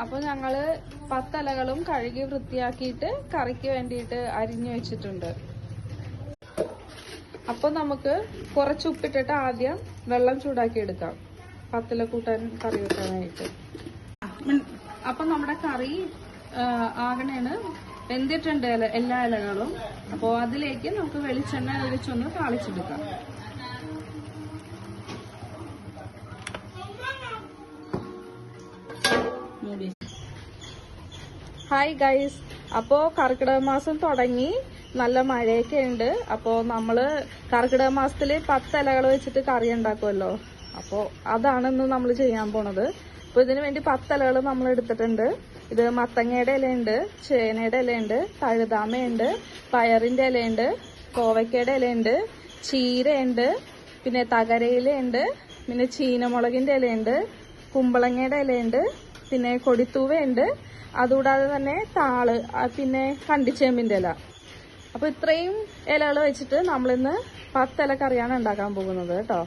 അപ്പൊ ഞങ്ങൾ പത്തലകളും കഴുകി വൃത്തിയാക്കിയിട്ട് കറിക്ക് വേണ്ടിയിട്ട് അരിഞ്ഞു വെച്ചിട്ടുണ്ട്. അപ്പൊ നമുക്ക് കുറച്ച് ഉപ്പിട്ടിട്ട് ആദ്യം വെള്ളം ചൂടാക്കി എടുക്കാം. പത്തല കൂട്ടാൻ കറി വെക്കാനായിട്ട്. അപ്പൊ നമ്മുടെ കറി ആ, ആകണേന് വെന്തിട്ടുണ്ട് എല്ലാ ഇലകളും. അപ്പോ അതിലേക്ക് നമുക്ക് വെളിച്ചെണ്ണ ഒഴിച്ചൊന്ന് താളിച്ചെടുക്കാം. Hi guys. അപ്പോ കർക്കിടക മാസം തുടങ്ങി. നല്ല മഴയൊക്കെ ഉണ്ട്. അപ്പോ നമ്മൾ കർക്കിടക മാസത്തിൽ പത്ത് ഇലകൾ വെച്ചിട്ട് കറി ഉണ്ടാക്കുമല്ലോ അപ്പോ അതാണ് ഇന്ന് നമ്മൾ ചെയ്യാൻ പോണത്. അപ്പൊ ഇതിനു വേണ്ടി പത്ത് ഇലകൾ നമ്മൾ എടുത്തിട്ടുണ്ട്. ഇത് മത്തങ്ങയുടെ ഇലയുണ്ട് ചേനയുടെ ഇലയുണ്ട് തഴുതാമയുണ്ട് പയറിന്റെ ഇലയുണ്ട് കോവയ്ക്കയുടെ ഇലയുണ്ട് ചീരയുണ്ട് പിന്നെ തകരയിലയുണ്ട് പിന്നെ ചീനമുളകിന്റെ ഇലയുണ്ട് കുമ്പളങ്ങയുടെ ഇലയുണ്ട് പിന്നെ കൊടിത്തൂവയുണ്ട്. അതുകൂടാതെ തന്നെ താൾ പിന്നെ കണ്ടിച്ചേമ്പിന്റെ ഇല. അപ്പൊ ഇത്രയും ഇലകൾ വെച്ചിട്ട് നമ്മളിന്ന് പത്തില കറിയാണ് ഉണ്ടാക്കാൻ പോകുന്നത് കേട്ടോ.